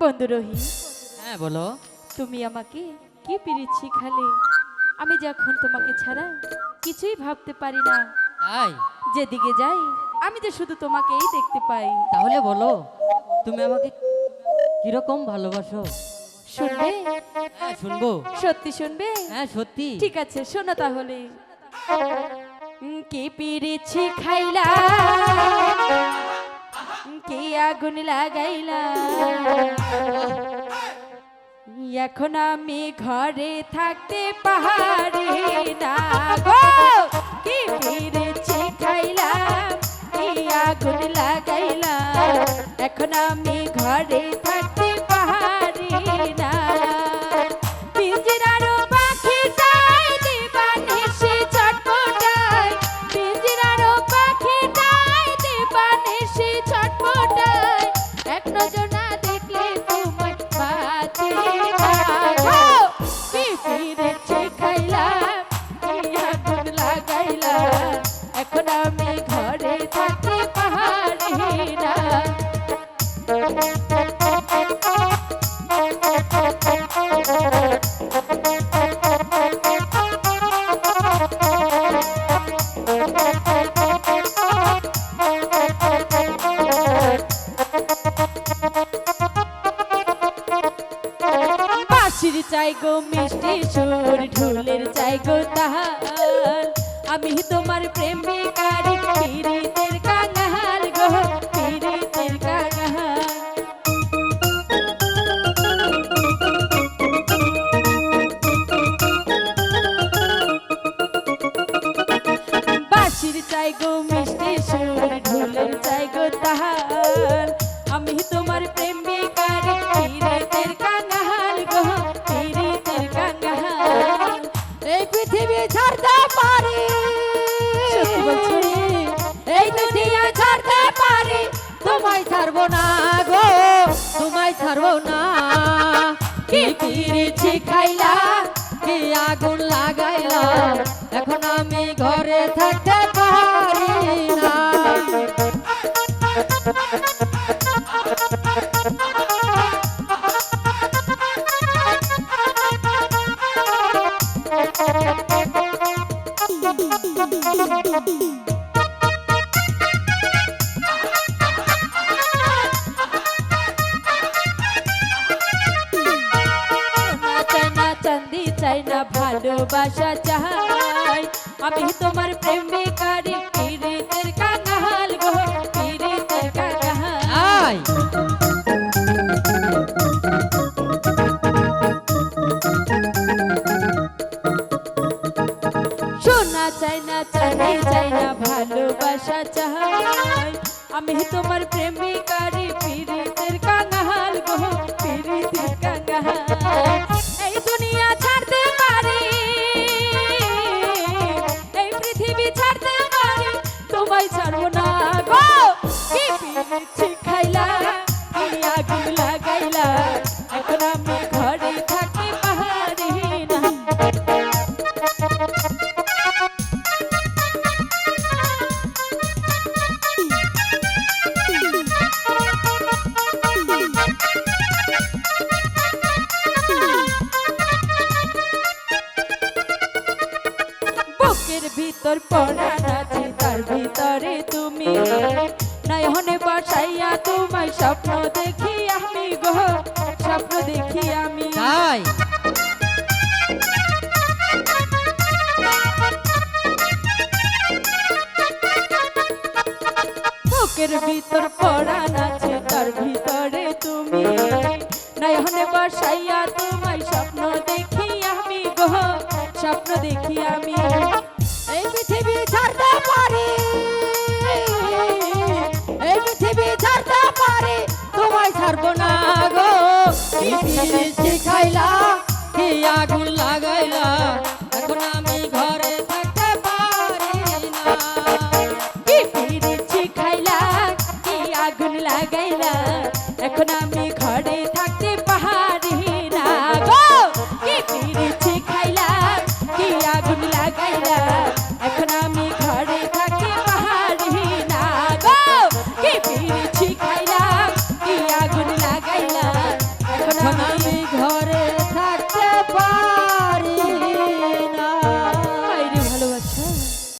বন্ধু রহি হ্যাঁ বলো। তুমি আমাকে কি পিরিচ্ছি খালে আমি যখন তোমাকে ছাড়া কিছুই ভাবতে পারি না তাই? যেদিকে যাই আমি তো শুধু তোমাকেই দেখতে পাই। তাহলে বলো তুমি আমাকে কীরকম ভালোবাসো? শুনবে? হ্যাঁ শুনব। সত্যি শুনবে? হ্যাঁ সত্যি। ঠিক আছে শোনো তাহলে। কি পিরিছি খাইলা কি আগুন লাগাইলা। এখন আমি ঘরে থাকতে পাহাড়ি না গো। কি পিরিছি খাইলা কি আগুন লাগাইলা এখন আমি এখন আমি ঘরে থাকতে পাহাড়ি না। চাই গো মিষ্টি সুর ঢোলের চাই গো তাহার আমি তোমার প্রেমিকারি পীড়িতের তোমায় ছাড়বো না গো, তোমায় ছাড়বো না। কি পিরিছি খাইলা, কি আগুন লাগাইলা, এখন আমি ঘরে থাকতে পারি না সোনা চাই না ভালোবাসা চাই আমি তোমার প্রেমিকারি পীড়িতের কাঙাল গো পীড়িতের কাঙাল। আই চাই না চাঁদি চাই না ভালোবাসা চাই আমি তোমার প্রেমিকারি ভিতর পড়ান আছে তার ভিতরে তুমি। নয়নে বসাইয়া তোমায় স্বপ্ন দেখি আমি গো স্বপ্ন দেখি আমি। তাই? বুকের ভিতর পড়ান আছে তার ভিতরে তুমি। নয়নে বসাইয়া তোমায় স্বপ্ন দেখি আমি গো স্বপ্ন দেখি আমি। খাইলা? কি আগুন